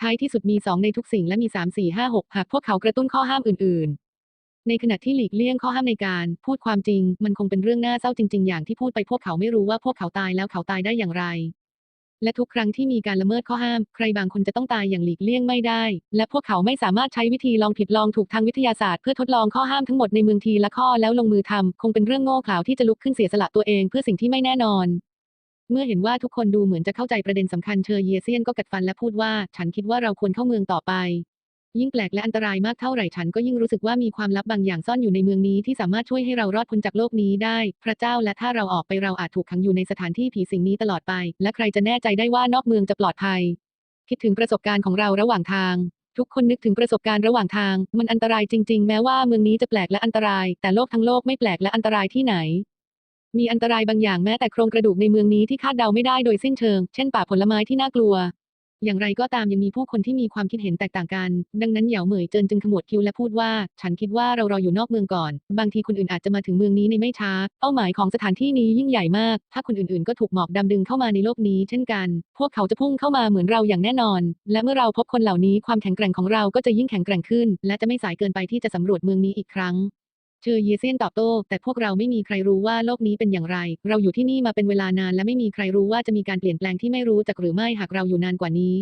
ท้ายที่สุดมีสองในทุกสิ่งและมีสามสี่ห้าหกหากพวกเขากระตุ้นข้อห้ามอื่นๆ ในขณะที่หลีกเลี่ยงข้อห้ามในการ พูดความจริง มันคงเป็นเรื่องน่าเศร้าจริง ๆ อย่างที่พูดไปพวกเขาไม่รู้ว่าพวกเขาตายแล้วเขาตายได้อย่างไร และทุกครั้งที่มีการละเมิดข้อห้าม ใครบางคนจะต้องตายอย่างหลีกเลี่ยงไม่ได้ และพวกเขาไม่สามารถใช้วิธีลองผิดลองถูกทางวิทยาศาสตร์เพื่อทดลองข้อห้ามทั้งหมดในเมืองทีละข้อแล้วลงมือทำคงเป็นเรื่องโง่เขลาที่จะลุกขึ้นเสียสละตัวเองเพื่อสิ่งที่ไม่แน่นอนเมื่อเห็นว่าทุกคนดูเหมือนจะเข้าใจประเด็นสำคัญเชอเยเซียนก็กัดฟันและพูดว่า ฉันคิดว่าเราควรเข้าเมืองต่อไป ยิ่งแปลกและอันตรายมากเท่าไหร่ฉันก็ยิ่งรู้สึกว่ามีความลับบางอย่างซ่อนอยู่ในเมืองนี้ที่สามารถช่วยให้เรารอดพ้นจากโลกนี้ได้ พระเจ้าและถ้าเราออกไปเราอาจถูกขังอยู่ในสถานที่ผีสิงนี้ตลอดไป และใครจะแน่ใจได้ว่านอกเมืองจะปลอดภัย คิดถึงประสบการณ์ของเราระหว่างทาง ทุกคนนึกถึงประสบการณ์ระหว่างทาง มันอันตรายจริง ๆ แม้ว่าเมืองนี้จะแปลกและอันตราย แต่โลกทั้งโลกไม่แปลกและอันตรายที่ไหนมีอันตรายบางอย่างแม้แต่โครงกระดูกในเมืองนี้ที่คาดเดาไม่ได้โดยสิ้นเชิง เช่นป่าผลไม้ที่น่ากลัว อย่างไรก็ตามยังมีผู้คนที่มีความคิดเห็นแตกต่างกัน ดังนั้นเหยาเหมยเจินจึงขมวดคิ้วและพูดว่า ฉันคิดว่าเรารออยู่นอกเมืองก่อน บางทีคนอื่นอาจจะมาถึงเมืองนี้ในไม่ช้า เป้าหมายของสถานที่นี้ยิ่งใหญ่มาก ถ้าคนอื่นๆ ก็ถูกหมอกดำดึงเข้ามาในโลกนี้ เช่นกัน พวกเขาจะพุ่งเข้ามาเหมือนเราอย่างแน่นอน และเมื่อเราพบคนเหล่านี้ความแข็งแกร่งของเราก็จะยิ่งแข็งแกร่งขึ้น และจะไม่สายเกินไปที่จะสำรวจเมืองนี้อีกครั้ง เชอเยเซียนตอบโต้ แต่พวกเราไม่มีใครรู้ว่าโลกนี้เป็นอย่างไร เราอยู่ที่นี่มาเป็นเวลานานและไม่มีใครรู้ว่าจะมีการเปลี่ยนแปลงที่ไม่รู้จักหรือไม่หากเราอยู่นานกว่านี้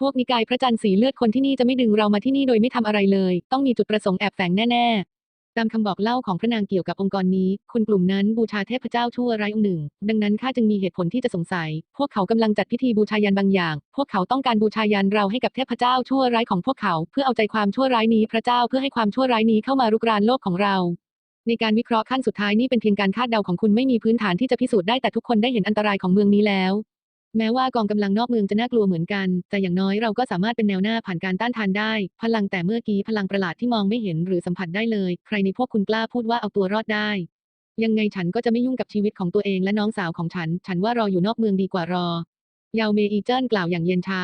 พวกนิกายพระจันทร์สีเลือดคนที่นี่จะไม่ดึงเรามาที่นี่โดยไม่ทำอะไรเลย ต้องมีจุดประสงค์แอบแฝงแน่ๆ ตามคำบอกเล่าของพระนางเกี่ยวกับองค์กรนี้ คนกลุ่มนั้นบูชาเทพเจ้าชั่วร้ายองค์หนึ่ง ดังนั้นข้าจึงมีเหตุผลที่จะสงสัย พวกเขากำลังจัดพิธีบูชายันบางอย่าง พวกเขาต้องการบูชายันเราให้กับเทพเจ้าชั่วร้ายของพวกเขา เพื่อเอาใจความชั่วร้ายนี้พระเจ้าเพื่อให้ความชั่วร้ายนี้เข้ามารุกรานโลกของเรา ในการวิเคราะห์ขั้นสุดท้ายนี่เป็นเพียงการคาดเดาของคุณไม่มีพื้นฐานที่จะพิสูจน์ได้แต่ทุกคนได้เห็นอันตรายของเมืองนี้แล้ว แม้ว่ากองกำลังนอกเมืองจะน่ากลัวเหมือนกัน แต่อย่างน้อยเราก็สามารถเป็นแนวหน้าผ่านการต้านทานได้ พลังแต่เมื่อกี้พลังประหลาดที่มองไม่เห็นหรือสัมผัสได้เลย ใครในพวกคุณกล้าพูดว่าเอาตัวรอดได้ ยังไงฉันก็จะไม่ยุ่งกับชีวิตของตัวเองและน้องสาวของฉัน ฉันว่ารออยู่นอกเมืองดีกว่ารอ ยาวเมอีเจิ้นกล่าวอย่างเย็นชา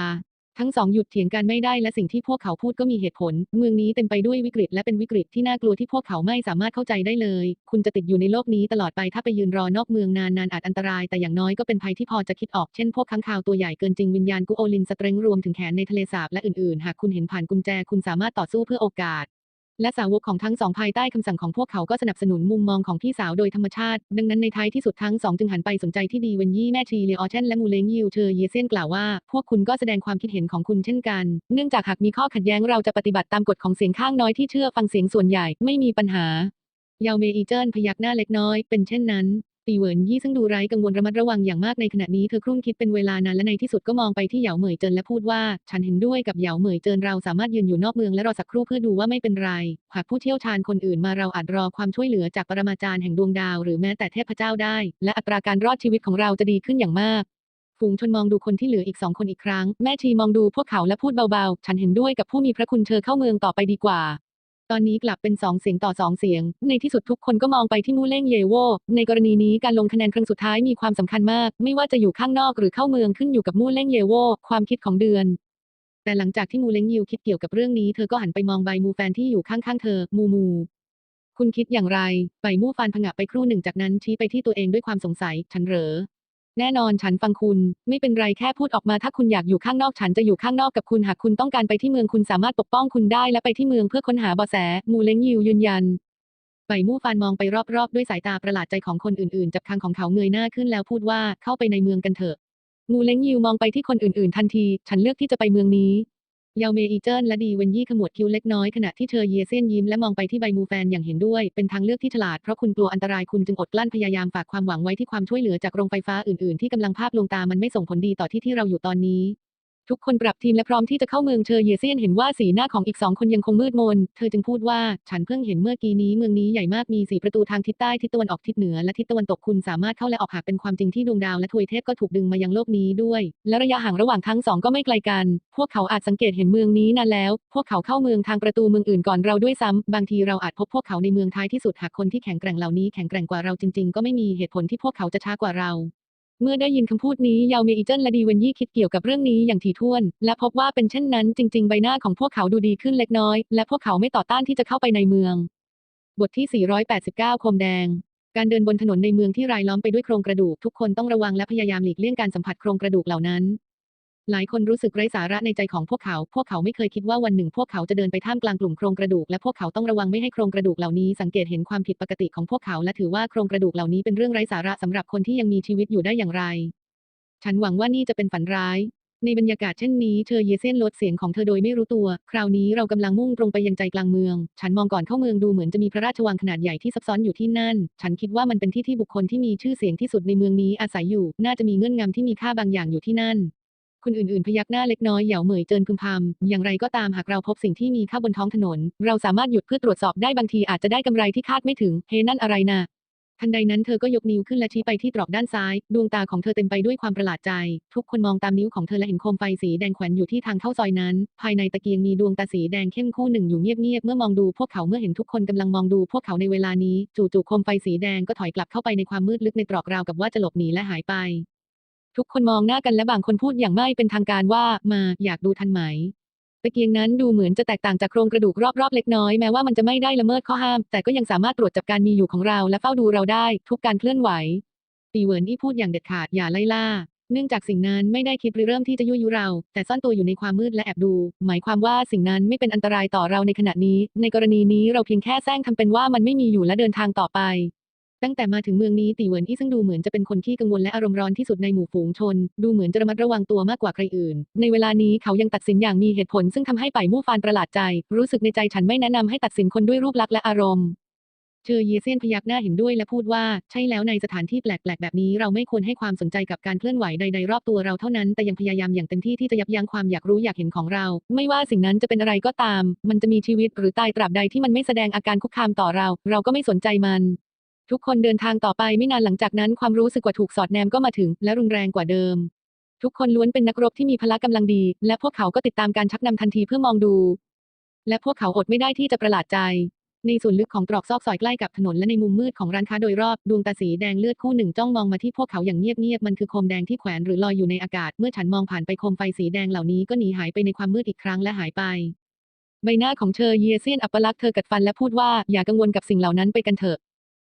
ทั้งสองหยุดเถียงกันไม่ได้และสิ่งที่พวกเขาพูดก็มีเหตุผล เมืองนี้เต็มไปด้วยวิกฤตและเป็นวิกฤตที่น่ากลัวที่พวกเขาไม่สามารถเข้าใจได้เลย คุณจะติดอยู่ในโลกนี้ตลอดไปถ้าไปยืนรอนอกเมืองนานๆอาจอันตราย แต่อย่างน้อยก็เป็นภัยที่พอจะคิดออกเช่นพวกค้างคาวตัวใหญ่เกินจริงวิญญาณกุโอลินสเตรงรวมถึงแขนในทะเลสาบและอื่นๆ หากคุณเห็นผ่านกุญแจคุณสามารถต่อสู้เพื่อโอกาส และสาวกของทั้งสองภายใต้คำสั่งของพวกเขาก็สนับสนุนมุมมองของพี่สาวโดยธรรมชาติ ดังนั้นในท้ายที่สุดทั้งสองจึงหันไปสนใจที่ดีเวนยี่แม่ชีเลออเชนและมูเลงยิวเธอเยเซนกล่าวว่า พวกคุณก็แสดงความคิดเห็นของคุณเช่นกัน เนื่องจากหากมีข้อขัดแย้งเราจะปฏิบัติตามกฎของเสียงข้างน้อยที่เชื่อฟังเสียงส่วนใหญ่ไม่มีปัญหาเยาเมอีเจิ้นพยักหน้าเล็กน้อยเป็นเช่นนั้น ตีเหวินยี่ซึ่งดูไร้กังวลระมัดระวังอย่างมากในขณะนี้เธอครุ่นคิดเป็นเวลานานและในที่สุดก็มองไปที่เหยาเหมยเจินและพูดว่า ฉันเห็นด้วยกับเหยาเหมยเจินเราสามารถยืนอยู่นอกเมืองและรอสักครู่เพื่อดูว่าไม่เป็นไร หากผู้เชี่ยวชาญคนอื่นมาเราอาจรอความช่วยเหลือจากปรมาจารย์แห่งดวงดาวหรือแม้แต่เทพเจ้าได้ และอัตราการรอดชีวิตของเราจะดีขึ้นอย่างมากฝูงชนมองดูคนที่เหลืออีกสองคนอีกครั้ง แม่ชีมองดูพวกเขาและพูดเบาๆ ฉันเห็นด้วยกับผู้มีพระคุณเธอเข้าเมืองต่อไปดีกว่า ตอนนี้กลับเป็นสองเสียงต่อสองเสียง ในที่สุดทุกคนก็มองไปที่มูเล่งเยโว ในกรณีนี้การลงคะแนนครั้งสุดท้ายมีความสำคัญมาก ไม่ว่าจะอยู่ข้างนอกหรือเข้าเมืองขึ้นอยู่กับมูเล่งเยโว ความคิดของเดือน แต่หลังจากที่มูเล้งยิวคิดเกี่ยวกับเรื่องนี้เธอก็หันไปมองใบมูแฟนที่อยู่ข้างๆเธอ มูมู คุณคิดอย่างไร ใบมู่ฟานผงะไปครู่หนึ่งจากนั้นชี้ไปที่ตัวเองด้วยความสงสัย ฉันเหรอ แน่นอนฉันฟังคุณ ไม่เป็นไรแค่พูดออกมาถ้าคุณอยากอยู่ข้างนอกฉันจะอยู่ข้างนอกกับคุณหากคุณต้องการไปที่เมืองคุณสามารถปกป้องคุณได้และไปที่เมืองเพื่อค้นหาเบาะแส มูเลงยิวยืนยันใบมู่ฟานมองไปรอบๆ ด้วยสายตาประหลาดใจของคนอื่นๆ จับคางของเขาเงยหน้าขึ้นแล้วพูดว่าเข้าไปในเมืองกันเถอะ มูเลงยิวมองไปที่คนอื่นๆ ทันที ฉันเลือกที่จะไปเมืองนี้ ยาเมอีเจิ้นและดีเวนยี่ขมวดคิ้วเล็กน้อยขณะที่เธอเยเซียนยิ้มและมองไปที่ใบมูแฟนอย่างเห็นด้วย เป็นทางเลือกที่ฉลาด เพราะคุณกลัวอันตรายคุณจึงอดกลั้นพยายามฝากความหวังไว้ที่ความช่วยเหลือจากโรงไฟฟ้าอื่นๆ ที่กำลังภาพลวงตามันไม่ส่งผลดีต่อที่ที่เราอยู่ตอนนี้ ทุกคนปรับทีมและพร้อมที่จะเข้าเมืองเชอเยเซียนเห็นว่าสีหน้าของอีกสองคนยังคงมืดมน เธอจึงพูดว่า ฉันเพิ่งเห็นเมื่อกี้นี้เมืองนี้ใหญ่มากมีสี่ประตูทางทิศใต้ทิศตะวันออกทิศเหนือและทิศตะวันตกคุณสามารถเข้าและออกหากเป็นความจริงที่ดวงดาวและทวยเทพก็ถูกดึงมายังโลกนี้ด้วย และระยะห่างระหว่างทั้งสองก็ไม่ไกลกัน พวกเขาอาจสังเกตเห็นเมืองนี้นานแล้ว พวกเขาเข้าเมืองทางประตูเมืองอื่นก่อนเราด้วยซ้ำบางทีเราอาจพบพวกเขาในเมืองท้ายที่สุดหากคนที่แข็งแกร่งเหล่านี้แข็งแกร่งกว่าเราจริง ๆ ก็ไม่มีเหตุผลที่พวกเขาจะช้ากว่าเรา เมื่อได้ยินคำพูดนี้เยาเมอีเจนและดีเวนยี่คิดเกี่ยวกับเรื่องนี้อย่างถี่ถ้วน และพบว่าเป็นเช่นนั้นจริง ๆ ใบหน้าของพวกเขาดูดีขึ้นเล็กน้อย และพวกเขาไม่ต่อต้านที่จะเข้าไปในเมือง บทที่ 489 คมแดง การเดินบนถนนในเมืองที่รายล้อมไปด้วยโครงกระดูก ทุกคนต้องระวังและพยายามหลีกเลี่ยงการสัมผัสโครงกระดูกเหล่านั้น หลายคนรู้สึกไร้สาระในใจของพวกเขา พวกเขาไม่เคยคิดว่าวันหนึ่งพวกเขาจะเดินไปท่ามกลางกลุ่มโครงกระดูก และพวกเขาต้องระวังไม่ให้โครงกระดูกเหล่านี้สังเกตเห็นความผิดปกติของพวกเขา และถือว่าโครงกระดูกเหล่านี้เป็นเรื่องไร้สาระสำหรับคนที่ยังมีชีวิตอยู่ได้อย่างไร ฉันหวังว่านี่จะเป็นฝันร้าย ในบรรยากาศเช่นนี้เธอเยเซนลดเสียงของเธอโดยไม่รู้ตัว คราวนี้เรากำลังมุ่งตรงไปยังใจกลางเมือง ฉันมองก่อนเข้าเมืองดูเหมือนจะมีพระราชวังขนาดใหญ่ที่ซับซ้อนอยู่ที่นั่น ฉันคิดว่ามันเป็นที่ที่บุคคลที่มีชื่อเสียงที่สุดในเมืองนี้อาศัยอยู่ น่าจะมีเงื่อนงำที่มีค่าบางอย่างอยู่ที่นั่น คนอื่นๆ พยักหน้าเล็กน้อยเหยาเหมยเจินพึมพำอย่างไรก็ตามหากเราพบสิ่งที่มีค่าบนท้องถนน เราสามารถหยุดเพื่อตรวจสอบได้บางทีอาจจะได้กำไรที่คาดไม่ถึง เฮนั่นอะไรนะทันใดนั้นเธอก็ยกนิ้วขึ้นและชี้ไปที่ตรอกด้านซ้าย ดวงตาของเธอเต็มไปด้วยความประหลาดใจ ทุกคนมองตามนิ้วของเธอและเห็นโคมไฟสีแดงแขวนอยู่ที่ทางเข้าซอยนั้น ภายในตะเกียงมีดวงตาสีแดงเข้มคู่หนึ่งอยู่เงียบๆเมื่อมองดูพวกเขาเมื่อเห็นทุกคนกำลังมองดูพวกเขาในเวลานี้ จู่ๆโคมไฟสีแดงก็ถอยกลับเข้าไปในความมืดลึกในตรอกราวกับว่าจะหลบหนีและหายไป ทุกคนมองหน้ากันและบางคนพูดอย่างไม่เป็นทางการว่ามาอยากดูทันไหมตะเกียงนั้นดูเหมือนจะแตกต่างจากโครงกระดูกรอบๆเล็กน้อยแม้ว่ามันจะไม่ได้ละเมิดข้อห้าม แต่ก็ยังสามารถตรวจจับการมีอยู่ของเราและเฝ้าดูเราได้ ทุกการเคลื่อนไหวตีเหวินที่พูดอย่างเด็ดขาดอย่าไล่ล่า เนื่องจากสิ่งนั้นไม่ได้คิดหรือเริ่มที่จะยั่วยุเรา แต่ซ่อนตัวอยู่ในความมืดและแอบดู หมายความว่าสิ่งนั้นไม่เป็นอันตรายต่อเราในขณะนี้ ในกรณีนี้เราเพียงแค่แซงทำเป็นว่ามันไม่มีอยู่และเดินทางต่อไป ตั้งแต่มาถึงเมืองนี้ตีเหวินอี้ซึ่งดูเหมือนจะเป็นคนที่กังวลและอารมณ์ร้อนที่สุดในหมู่ฝูงชน ดูเหมือนจะระมัดระวังตัวมากกว่าใครอื่น ในเวลานี้เขายังตัดสินอย่างมีเหตุผลซึ่งทำให้ไปมู่ฟานประหลาดใจ รู้สึกในใจฉันไม่แนะนำให้ตัดสินคนด้วยรูปลักษณ์และอารมณ์เชอเยเซียนพยักหน้าเห็นด้วยและพูดว่า ใช่แล้วในสถานที่แปลกๆแบบนี้เราไม่ควรให้ความสนใจกับการเคลื่อนไหวใดๆรอบตัวเราเท่านั้น แต่ยังพยายามอย่างเต็มที่ที่จะยับยั้งความอยากรู้อยากเห็นของเรา ไม่ว่าสิ่งนั้นจะเป็นอะไรก็ตาม มันจะมีชีวิตหรือตายตราบใดที่มันไม่แสดงอาการคุกคามต่อเรา เราก็ไม่สนใจมัน ทุกคนเดินทางต่อไปไม่นานหลังจากนั้นความรู้สึกว่าถูกสอดแนมก็มาถึง และรุนแรงกว่าเดิม ทุกคนล้วนเป็นนักรบที่มีพละกำลังดี และพวกเขาก็ติดตามการชักนำทันทีเพื่อมองดู และพวกเขาอดไม่ได้ที่จะประหลาดใจ ในส่วนลึกของตรอกซอกซอยใกล้กับถนนและในมุมมืดของร้านค้าโดยรอบดวงตาสีแดงเลือดคู่หนึ่งจ้องมองมาที่พวกเขาอย่างเงียบๆมันคือโคมแดงที่แขวนหรือลอยอยู่ในอากาศเมื่อฉันมองผ่านไปโคมไฟสีแดงเหล่านี้ก็หนีหายไปในความมืดอีกครั้งและหายไปใบหน้าของเชอเยเซียนอัปลักษณ์เธอกัดฟันและพูดว่าอย่ากังวลกับสิ่งเหล่านั้นไปกันเถอะ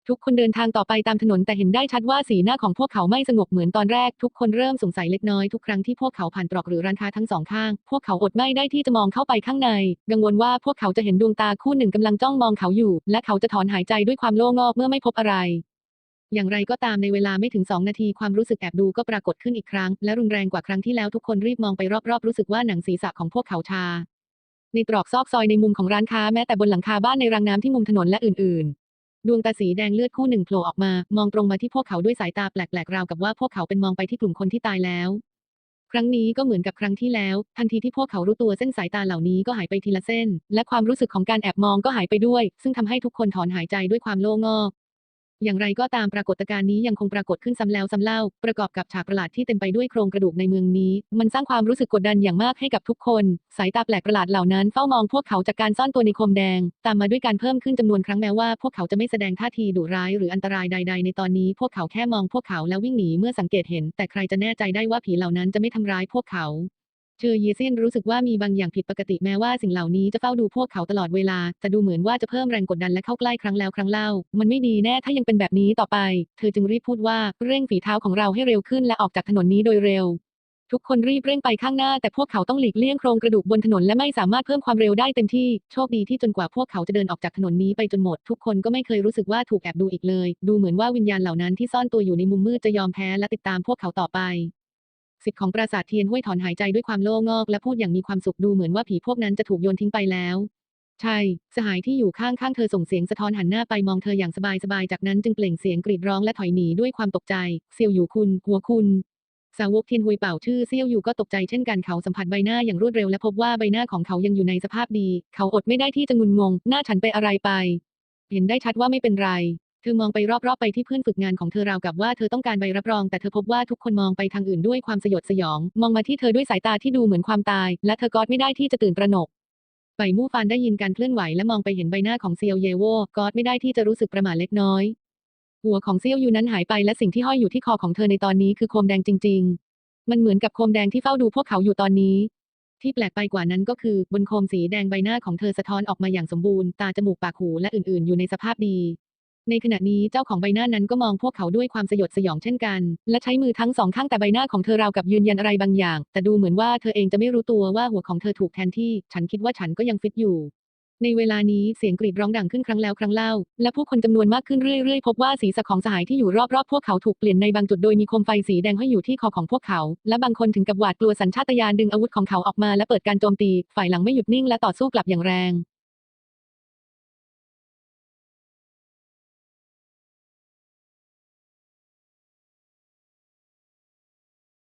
ทุกคนเดินทางต่อไปตามถนนแต่เห็นได้ชัดว่าสีหน้าของพวกเขาไม่สงบเหมือนตอนแรก ทุกคนเริ่มสงสัยเล็กน้อยทุกครั้งที่พวกเขาผ่านตรอกหรือร้านค้าทั้งสองข้าง พวกเขาอดไม่ได้ที่จะมองเข้าไปข้างใน กังวลว่าพวกเขาจะเห็นดวงตาคู่หนึ่งกำลังจ้องมองเขาอยู่ และเขาจะถอนหายใจด้วยความโล่งอกเมื่อไม่พบอะไรอย่างไรก็ตามในเวลาไม่ถึง 2 นาทีความรู้สึกแอบดูก็ปรากฏขึ้นอีกครั้ง และรุนแรงกว่าครั้งที่แล้วทุกคนรีบมองไปรอบๆ รู้สึกว่าหนังศีรษะของพวกเขาชา ในตรอกซอกซอยในมุมของร้านค้าแม้แต่บนหลังคาบ้านในรางน้ำที่มุมถนนและอื่น ดวงตาสีแดงเลือดคู่หนึ่งโผล่ออกมา มองตรงมาที่พวกเขาด้วยสายตาแปลกๆราวกับว่าพวกเขาเป็นมองไปที่กลุ่มคนที่ตายแล้ว ครั้งนี้ก็เหมือนกับครั้งที่แล้ว ทันทีที่พวกเขารู้ตัวเส้นสายตาเหล่านี้ก็หายไปทีละเส้น และความรู้สึกของการแอบมองก็หายไปด้วย ซึ่งทำให้ทุกคนถอนหายใจด้วยความโล่งอก อย่างไรก็ตามปรากฏการณ์นี้ยังคงปรากฏขึ้นซ้ำแล้วซ้ำเล่า ประกอบกับฉากประหลาดที่เต็มไปด้วยโครงกระดูกในเมืองนี้ มันสร้างความรู้สึกกดดันอย่างมากให้กับทุกคน สายตาแปลกประหลาดเหล่านั้นเฝ้ามองพวกเขาจากการซ่อนตัวในคมแดง ตามมาด้วยการเพิ่มขึ้นจำนวนครั้งแม้ว่า พวกเขาจะไม่แสดงท่าทีดุร้ายหรืออันตรายใด ๆ ในตอนนี้ พวกเขาแค่มองพวกเขาแล้ววิ่งหนีเมื่อสังเกตเห็น แต่ใครจะแน่ใจได้ว่าผีเหล่านั้นจะไม่ทำร้ายพวกเขา เชอเยเซนรู้สึกว่ามีบางอย่างผิดปกติแม้ว่าสิ่งเหล่านี้จะเฝ้าดูพวกเขาตลอดเวลาจะดูเหมือนว่าจะเพิ่มแรงกดดันและเข้าใกล้ครั้งแล้วครั้งเล่า มันไม่ดีแน่ถ้ายังเป็นแบบนี้ต่อไป เธอจึงรีบพูดว่าเร่งฝีเท้าของเราให้เร็วขึ้นและออกจากถนนนี้โดยเร็ว ทุกคนรีบเร่งไปข้างหน้า แต่พวกเขาต้องหลีกเลี่ยงโครงกระดูกบนถนนและไม่สามารถเพิ่มความเร็วได้เต็มที่ โชคดีที่จนกว่าพวกเขาจะเดินออกจากถนนนี้ไปจนหมด ทุกคนก็ไม่เคยรู้สึกว่าถูกแอบดูอีกเลย ดูเหมือนว่าวิญญาณเหล่านั้นที่ซ่อนตัวอยู่ในมุมมืดจะยอมแพ้และติดตามพวกเขาต่อไป สิทธิ์ของปราสาทเทียนห้วยถอนหายใจด้วยความโล่งอกและพูดอย่างมีความสุขดูเหมือนว่าผีพวกนั้นจะถูกโยนทิ้งไปแล้วใช่สหายที่อยู่ข้างๆเธอส่งเสียงสะท้อนหันหน้าไปมองเธออย่างสบายๆ จากนั้นจึงเปล่งเสียงกรีดร้องและถอยหนีด้วยความตกใจเซียวอยู่คุณหัวคุณสาวกเทียนฮุยเป่าชื่อเซี่ยวอยู่ก็ตกใจเช่นกันเขาสัมผัสใบหน้าอย่างรวดเร็วและพบว่าใบหน้าของเขายังอยู่ในสภาพดี เขาอดไม่ได้ที่จะงุนงง หน้าฉันไปอะไรไป เห็นได้ชัดว่าไม่เป็นไร เธอมองไปรอบๆไปที่เพื่อนฝึกงานของเธอราวกับว่าเธอต้องการใบรับรอง แต่เธอพบว่าทุกคนมองไปทางอื่นด้วยความสยดสยอง มองมาที่เธอด้วยสายตาที่ดูเหมือนความตาย และเธอก็ไม่ได้ที่จะตื่นตระหนกไปมู่ฟานได้ยินการเคลื่อนไหวและมองไปเห็นใบหน้าของเซียวเยโวก็ไม่ได้ที่จะรู้สึกประหม่าเล็กน้อย หัวของเซียวยูนั้นหายไปและสิ่งที่ห้อยอยู่ที่คอของเธอในตอนนี้คือโคมแดงจริง ๆ มันเหมือนกับโคมแดงที่เฝ้าดูพวกเขาอยู่ตอนนี้ ที่แปลกไปกว่านั้นก็คือบนโคมสีแดงใบหน้าของเธอสะท้อนออกมาอย่างสมบูรณ์ตาจมูกปากหูและอื่นๆ อยู่ในสภาพดี ในขณะนี้เจ้าของใบหน้านั้นก็มองพวกเขาด้วยความสยดสยองเช่นกัน และใช้มือทั้งสองข้างแต่ใบหน้าของเธอราวกับยืนยันอะไรบางอย่าง แต่ดูเหมือนว่าเธอเองจะไม่รู้ตัวว่าหัวของเธอถูกแทนที่ ฉันคิดว่าฉันก็ยังฟิตอยู่ในเวลานี้เสียงกรีดร้องดังขึ้นครั้งแล้วครั้งเล่า และผู้คนจำนวนมากขึ้นเรื่อยๆ พบว่าศีรษะของสหายที่อยู่รอบๆ พวกเขาถูกเปลี่ยนในบางจุดโดยมีโคมไฟสีแดงห้อยอยู่ที่คอของพวกเขา และบางคนถึงกับหวาดกลัวสัญชาตญาณดึงอาวุธของเขาออกมาและเปิดการโจมตี ฝ่ายหลังไม่หยุดนิ่งและต่อสู้กลับอย่างแรง